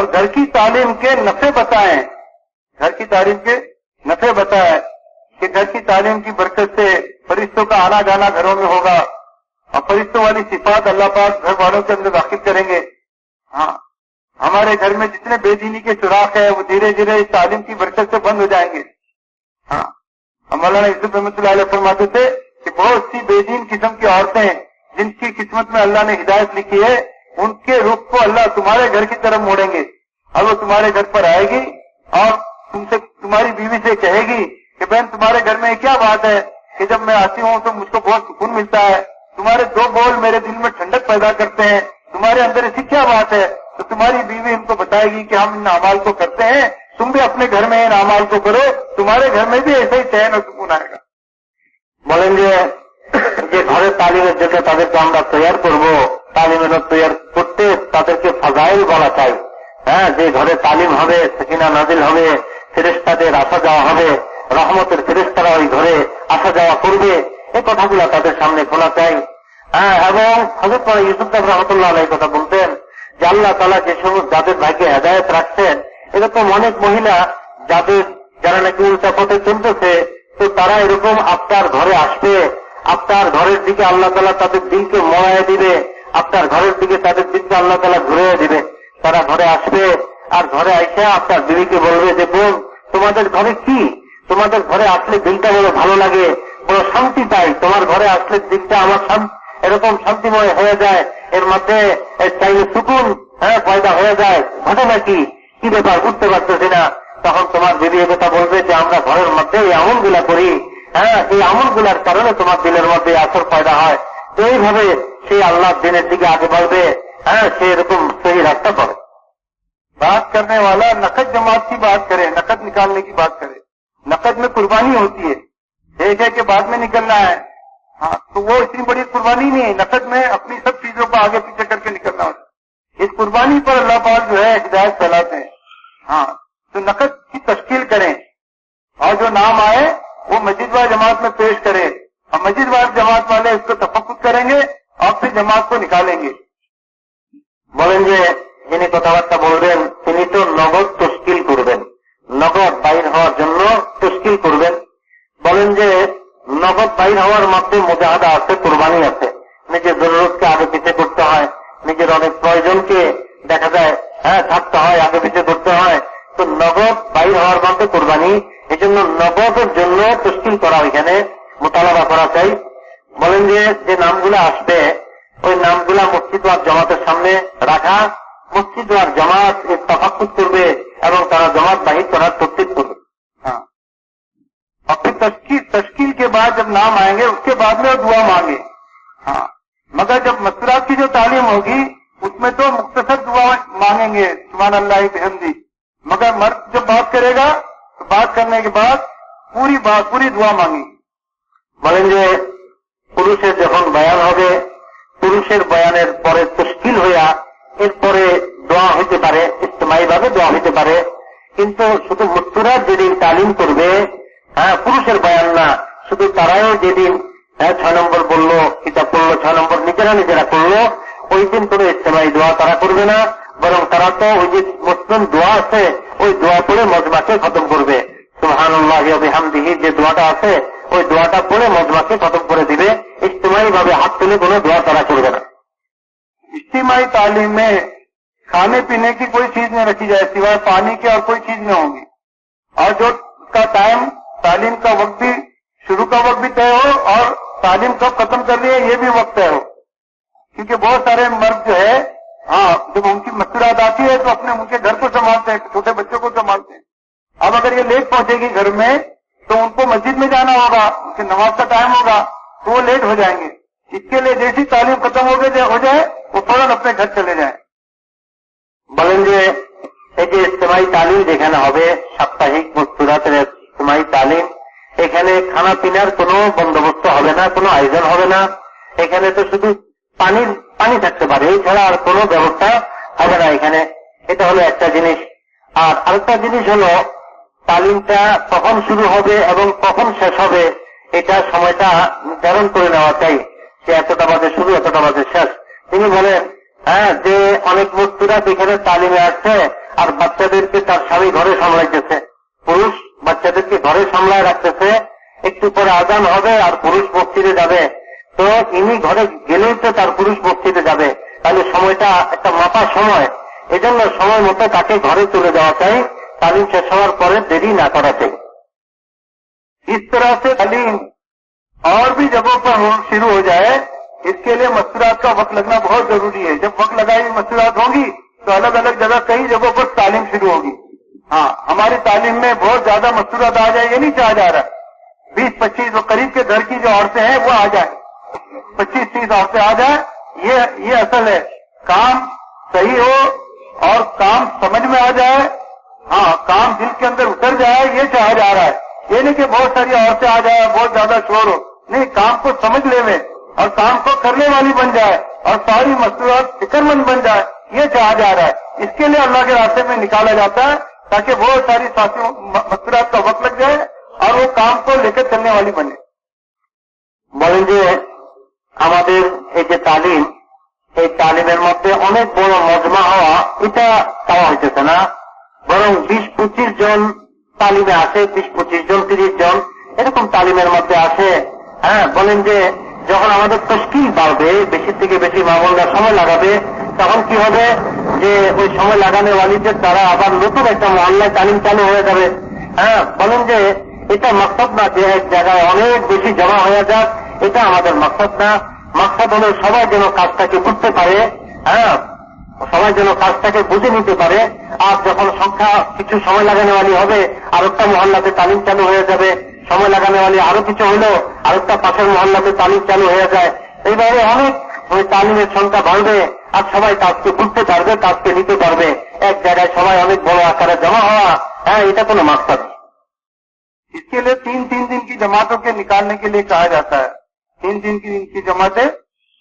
और घर की तालीम के नफे बताएँ। घर की तालीम के नफे बताएँ कि घर की तालीम की बरकत से फरिश्तों का आना जाना घरों में होगा और फरिश्तों वाली सिफात अल्लाह पाक घर वालों के अंदर दाखिल करेंगे। हाँ हमारे घर में जितने बेदीनी के सुराख है, वो धीरे धीरे इस तालीम की बरकत से बंद हो जाएँगे। हाँ हम मौलाना यूसुफ रहमत फरमाते थे कि बहुत सी बेदीन किस्म की औरतें जिनकी किस्मत में अल्लाह ने हिदायत लिखी है उनके रुख को अल्लाह तुम्हारे घर की तरफ मोड़ेंगे और वो तुम्हारे घर पर आएगी और तुमसे तुम्हारी बीवी से कहेगी कि बहन तुम्हारे घर में क्या बात है कि जब मैं आती हूँ तो मुझको बहुत सुकून मिलता है तुम्हारे दो बोल मेरे दिल में ठंडक पैदा करते हैं तुम्हारे अंदर ऐसी क्या बात है तो तुम्हारी बीवी इनको बताएगी कि हम इन अमाल को करते हैं तुम भी अपने घर में इन अमाल को करो तुम्हारे घर में भी ऐसा ही चैन और सुकून आएगा বলেন যে যে ঘরে তালিমের জন্য তাদেরকে আমরা তৈয়ার করব তালিমের তৈয়ার করতে তাদেরকে ফাজাইল বলা চাই। হ্যাঁ যে ঘরে তালিম হবে, সেখানে নাজিল হবে ফেরেস্তাদের আসা যাওয়া হবে, রহমতের ফেরেস্তারা ওই ঘরে আসা যাওয়া করবে, এই কথাগুলো তাদের সামনে খোলা চাই। হ্যাঁ এবং হজরত ইউসুফ রহমতুল্লাহ এই কথা বলতেন, যে আল্লাহ তালা যে সমস্ত যাদের ভাগ্যে হেদায়ত রাখছেন, এরকম অনেক মহিলা যাদের যারা নাকি উল্টা পথে চলতেছে, তো তারা এরকম আপনার ঘরে আসবে আপনার ঘরের দিকে আল্লাহ তালা তাদের দিনকে মরায় দিবে। আপনার ঘরের দিকে তাদের দিনকে আল্লাহ তালা ঘুরে দিবে। তারা ঘরে আসবে আর ঘরে আইসা আপনার দিদিকে বলবে যে, বোন, তোমাদের ঘরে কি? তোমাদের ঘরে আসলে দিনটা বড় ভালো লাগে। বড় শান্তি পাই। তোমার ঘরে আসলে দিনটা আমার এরকম শান্তিময় হয়ে যায়। এর মধ্যে চাইলে সুকুন হ্যাঁ পয়দা হয়ে যায়। ঘটনা কি? কি ব্যাপার? বুঝতে পারতেছি না। তখন তোমার দিদি কথা বলবে যে, আমরা ঘরের মধ্যে এই আমলগুলা করি। হ্যাঁ এই আমলগুলার কারণে তোমার দিলের মধ্যে আসর পয়দা হয়। তো এইভাবে সে আল্লাহ দিনের দিকে আগে বাড়বে হ্যাঁ সে এরকম সেই রাস্তা করে बात करने वाला नकद जमात की बात करे नकद निकालने की बात करे नकद में कुर्बानी होती है एक है कि बाद में निकलना है हाँ तो वो इतनी बड़ी कुर्बानी नहीं है नकद में अपनी सब चीजों को आगे पीछे करके निकलना होता है इस कुर्बानी पर अल्लाह पाक जो है हिदायत फैलाते हैं हाँ तो नकद की तश्कील करें और जो नाम आए वो मस्जिदवार जमात में पेश करें और मस्जिदवार जमात वाले इसको নগদ হওয়ার মধ্যে মোজাহাদা আছে, কোরবানি আছে। নিজের জরুরতকে আগে পিছিয়ে করতে হয়, নিজের অনেক প্রয়োজনকে দেখা যায় হ্যাঁ থাকতে হয়, আগে পিছিয়ে করতে হয়। তো নগদ বাইর হওয়ার মধ্যে কোরবানি, এই জন্য নগদের জন্য তস্কিল করা ওইখানে মোতালাবা করা চাই বলেন যে যে নামগুলো আসবে, ওই নামগুলা মসজিদ আর জমাতের সামনে রাখা। মসজিদ আর জমাত তফাকুত করবে এবং তারা জমাত বাহির করার তফিক করবে। जब नाम आएंगे उसके बाद में वो दुआ मांगे हाँ मगर जब मसरात की जो तालीम होगी उसमें तो मुख्तसर दुआ मांगेंगे सुबह अल्लाह बेहमदी मगर मर्द जब बात करेगा तो बात करने के बाद पूरी बात पूरी दुआ मांगी বলেন যে পুরুষের যখন বয়ান হবে পুরুষের বয়ানের পরে তস্কিল হইয়া এরপরে দোয়া হইতে পারে ইস্তেমাই ভাবে দোয়া হইতে পারে কিন্তু শুধু মৃত্যুরা যেদিন তালিম করবে হ্যাঁ পুরুষের বয়ান না শুধু তারাও যেদিন হ্যাঁ ছয় নম্বর বললো কিতাব পড়লো ছয় নম্বর নিজেরা নিজেরা করলো ওই দিন কোনো ইস্তেমাই দোয়া তারা করবে না বরং তারা তো ওই যে মুসলিম দোয়া আছে ওই দোয়া পড়ে মজমাকে খতম করবে সুহানুল্লাহ হামদিহি যে দোয়াটা আছে ওই দোয়াটা পড়ে মজমাকে খতম করে দিবে ইস্তেমাই ভাবে হাত তুলে কোনো দোয়া তারা করবে না इज्तिमाही तालीम में खाने पीने की कोई चीज नहीं रखी जाए सिवाय पानी के और कोई चीज नहीं होगी और जो का टाइम तालीम का वक्त भी शुरू का वक्त भी तय हो और तालीम कब खत्म करनी है ये भी वक्त तय हो क्योंकि बहुत सारे मर्द जो है हाँ जब उनकी मस्तूरात आती है तो अपने उनके घर को संभालते हैं छोटे बच्चों को संभालते हैं अब अगर ये लेट पहुंचेगी घर में तो उनको मस्जिद में जाना होगा उनकी नमाज का टाइम होगा तो वो लेट हो जाएंगे इसके लिए जैसी तालीम खत्म हो गई हो जाए वो फौरन अपने घर चले जाए বলেন যে এই যে ইস্তেমাই তালিম যেখানে হবে সাপ্তাহিক মস্তুরাতের ইস্তেমাই তালিম এখানে খানা পিনার কোনো বন্দোবস্ত হবে না, কোনো আয়োজন হবে না। এখানে তো শুধু পানির পানি থাকতে পারে, এছাড়া আর কোনো ব্যবস্থা হবে না এখানে। এটা হলো একটা জিনিস। আর আরেকটা জিনিস হলো, তালিমটা কখন শুরু হবে এবং কখন শেষ হবে, এটা সময়টা নির্ধারণ করে নেওয়া চাই যে এতটা বাজে শুরু, এতটা বাজে শেষ। তিনি বলেন হ্যাঁ যে অনেক বস্তুরা যেখানে তালিমে আসছে আর বাচ্চাদেরকে তার স্বামী ঘরে সামলাইতেছে। পুরুষ বাচ্চাদেরকে ঘরে সামলায় রাখতেছে একটু পরে আজান হবে আর পুরুষ মসজিদে যাবে তো ইনি ঘরে গেলেই তো তার পুরুষ মসজিদে যাবে তাহলে সময়টা একটা মাপা সময় এজন্য সময় মতো তাকে ঘরে চলে যাওয়া চাই তালিম শেষ হওয়ার পরে দেরি না করা চাই इस तरह से तालीम और भी जगहों पर हो, शुरू हो जाए इसके लिए मस्तूरात का वक्त लगना बहुत जरूरी है जब वक्त लगाई मस्तूरात होंगी तो अलग अलग जगह कई जगहों पर तालीम शुरू होगी हाँ हमारी तालीम में बहुत ज़्यादा मस्तूरात आ जाए ये नहीं चाहा जा रहा। बीस, पच्चीस करीब के घर की जो औरतें हैं, वो आ जाए। पच्चीस, तीस औरतें आ जाए। ये ये असल है। काम सही हो और काम समझ में आ जाए। हाँ काम दिल के अंदर उतर जाए, ये चाहा जा रहा है। ये नहीं कि बहुत सारी औरतें आ जाए, बहुत ज़्यादा शोर हो। नहीं, काम को समझ ले में और काम को करने वाली बन जाए और सारी मसरूत फिक्रमंद बन जाए, ये चाहा जा रहा है। इसके लिए अल्लाह के रास्ते में निकाला जाता है। ताकि बहुत सारी साथियों मसरूत का वक्त लग जाए और वो काम को लेकर चलने वाली बने বলেন যে আমাদের এই যে তালিম এই তালিমের মধ্যে অনেক বড় মজমা হওয়া এটা চাওয়া হইতেছে না বরং বিশ পঁচিশ জন তালিমে আসে বিশ পঁচিশ জন তিরিশ জন এরকম তালিমের মধ্যে আসে হ্যাঁ বলেন যে যখন আমাদের তস্কিল বাড়বে বেশি থেকে বেশি মামলরা সময় লাগাবে তখন কি হবে যে ওই সময় লাগানো ওয়ালিদের দ্বারা আবার নতুন একটা মহল্লায় তালিম চালু হয়ে যাবে। হ্যাঁ বলেন যে এটা মকসদ না, যে এক জায়গায় অনেক বেশি জমা হয়ে যাক, এটা আমাদের মকসদ না। মকসদ হলো সবাই যেন কাজটাকে বুঝতে পারে হ্যাঁ সবাই যেন কাজটাকে বুঝে নিতে পারে। আর যখন সংখ্যা কিছু সময় লাগানোওয়ালি হবে আর একটা মহল্লাতে তালিম চালু হয়ে যাবে। সময় লাগানোওয়ালি আরও কিছু হলো আর একটা পাশের মহল্লাতে তালিম চালু হয়ে যায়। এইভাবে অনেক ওই তালিমের সংখ্যা বাড়বে। আর সবাই কাজকে বুঝতে পারবে কাজকে নিতে পারবে এক জায়গায় সবাই অনেক বড় আকারে জমা হওয়া হ্যাঁ এটা কোনো মাকসাদ इसके लिए तीन तीन दिन की जमातों के निकालने के लिए कहा जाता है तीन तीन की दिन की जमातें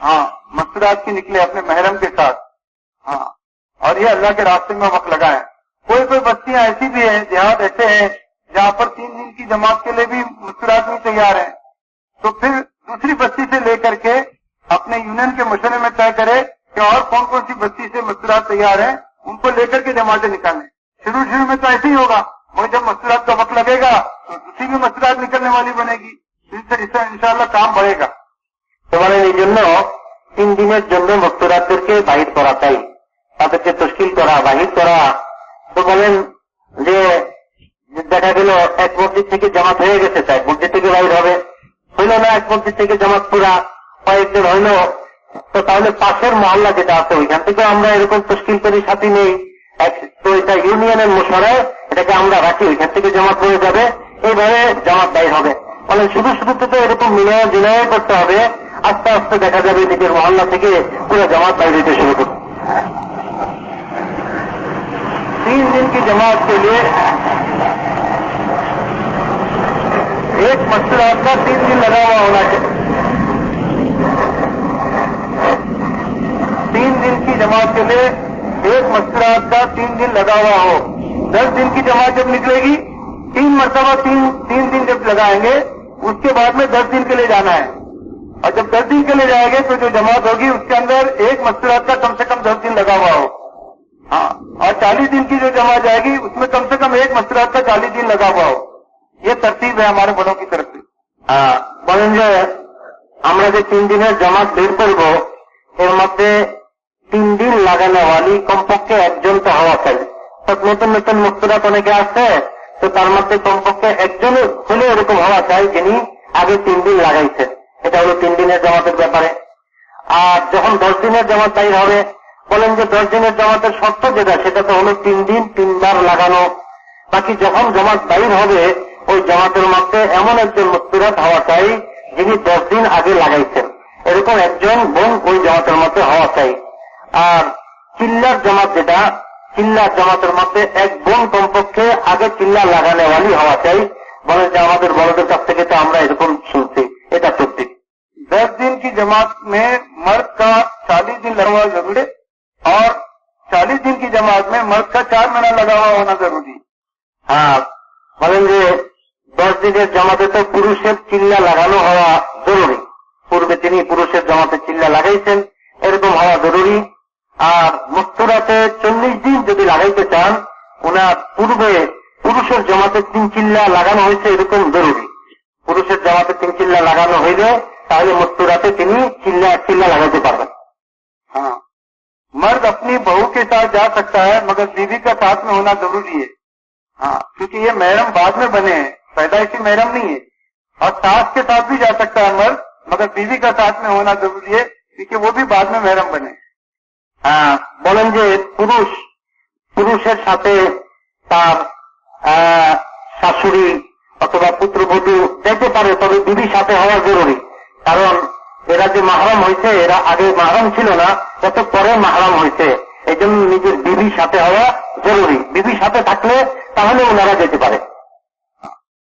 हाँ मस्तूरात की निकले अपने महरम के साथ हाँ और ये अल्लाह के रास्ते में वक्त लगाए कोई कोई बस्तियां ऐसी भी हैं देहात ऐसे हैं जहाँ पर तीन दिन की जमात के लिए भी मस्तूरात नहीं तैयार है तो फिर दूसरी बस्ती से लेकर के अपने यूनियन के मशवरे में तय करे कि और कौन कौन सी बस्ती से मस्तूरात तैयार है उनको लेकर के जमातें निकालें शुरू शुरू में तो ऐसे ही होगा वो जब मस्तूरात का वक्त लगेगा तो दूसरी भी मस्तूरात निकलने वाली बनेगी इससे इससे इंशाल्लाह काम बढ़ेगा তোমার এই জন্য তিন দিনের জন্য ভক্তরাদেরকে বাহির করা চাই তাদেরকে তশকিল করা বাহির করা তো বলেন যে দেখা গেল এক মসজিদ থেকে জামাত হয়ে গেছে তাই মসজিদ থেকে বাহির হবে হইল না এক মসজিদ থেকে জামাত পুরা কয়েকদিন হইল তো তাহলে পাশের মহল্লা যেটা আছে ওইখান থেকে আমরা এরকম তশকিল করি সাথী নেই এক- তো এটা ইউনিয়নের মশারায় এটাকে আমরা রাখি ওইখান থেকে জামাত হয়ে যাবে এইভাবে জামাত বাইর হবে মানে শুধু শুধু তো এরকম মিলয় বিনয় করতে হবে আস্তে আস্তে দেখা যাবে নিজের মহল্লা থেকে পুরো জামাত বাইর হইতে শুরু করবে तीन दिन की जमात के लिए एक मस्तूरात का तीन दिन लगा हुआ होना चाहिए जमात के लिए एक मस्तूरात का तीन दिन लगा हुआ हो दस दिन की जमात जब निकलेगी तीन मरतबा तीन तीन दिन जब लगाएंगे उसके बाद में दस दिन के लिए जाना है और जब दस दिन के लिए जाएंगे तो जो जमात होगी उसके अंदर एक मस्तूरात का कम से कम दस दिन लगा हुआ हो हाँ और चालीस दिन की जो जमा जाएगी उसमें कम से कम एक मस्तूरात का चालीस दिन लगा हुआ हो ये तरतीब है हमारे बड़ों की तरफ से আহ, বলেন যে আমরা যে তিন দিনের জামাত বের করব এর মধ্যে তিন দিন লাগানোওয়ালি কমপক্ষে একজন তো হওয়া চাই। নতুন নতুন মুক্তরাত অনেকে আসছে তো তার মধ্যে কমপক্ষে একজন হলে এরকম হওয়া চাই যিনি আগে তিন দিন লাগাইছে এটা হলো তিন দিনের জামাতের ব্যাপারে। আর যখন দশ দিনের জামাত তাই হবে, বলেন যে দশ দিনের জামাতের শর্ত যেটা, সেটা তো হলো তিন দিন তিনবার লাগানো। বাকি যখন জামাত বাইর হবে, ওই জামাতের মধ্যে এমন একজন মুক্তিরাত হওয়া চাই যিনি দশ দিন আগে লাগাইছেন। এরকম একজন বোন ওই জামাতের মধ্যে হওয়া চাই। আর চিল্লার জামাত যেটা চিল্লার জামাতের মধ্যে এক বোন কমপক্ষে আগে চিল্লা লাগানোওয়ালি হওয়া চাই বলে যে আমাদের বড়দের কাছ থেকে তো আমরা এরকম শুনছি এটা সত্যি दस दिन की जमात में मर्द का चालीस दिन लगा हुआ जरूरी है और चालीस दिन की जमात में मर्द का चार महीना लगा हुआ होना जरूरी है হ্যাঁ বলেন যে দশ দিনের জামাতে তো পুরুষের চিল্লা লাগানো হওয়া জরুরি পূর্বে তিনি পুরুষের জামাতে চিল্লা লাগাইছেন এরকম হওয়া জরুরি আর মুক্তরাতে চল্লিশ দিন যদি লাগাইতে চান ওনার পূর্বে পুরুষের জমাতে তিন চিল্লা লাগানো হয়েছে এরকম জরুরি পুরুষের জমাতে তিন চিল্লা লাগানো হইলে তাহলে মস্তুরাতে তিনি চিল্লা চিল্লা লাগাতে পারবেন हाँ मर्द अपनी बहू के साथ जा सकता है मगर बीवी का साथ में होना जरूरी है हाँ क्योंकि ये महरम बाद में बने हैं पैदाइशी महरम नहीं है और सास के साथ भी जा सकता है मर्द मगर बीवी का साथ में होना जरूरी है क्योंकि वो भी बाद में महरम बने আহ, বলেন যে পুরুষ, পুরুষের সাথে তার শাশুড়ি অথবা পুত্রবধূ যেতে পারে, তবে বিবির সাথে হওয়া জরুরি। কারণ এরা যে মাহরাম হয়েছে, এরা আগে মাহরাম ছিল না কত পরে মাহরাম হয়েছে। এই জন্য নিজের বিবির সাথে হওয়া জরুরি। বিবির সাথে থাকলে তাহলে ওনারা যেতে পারে।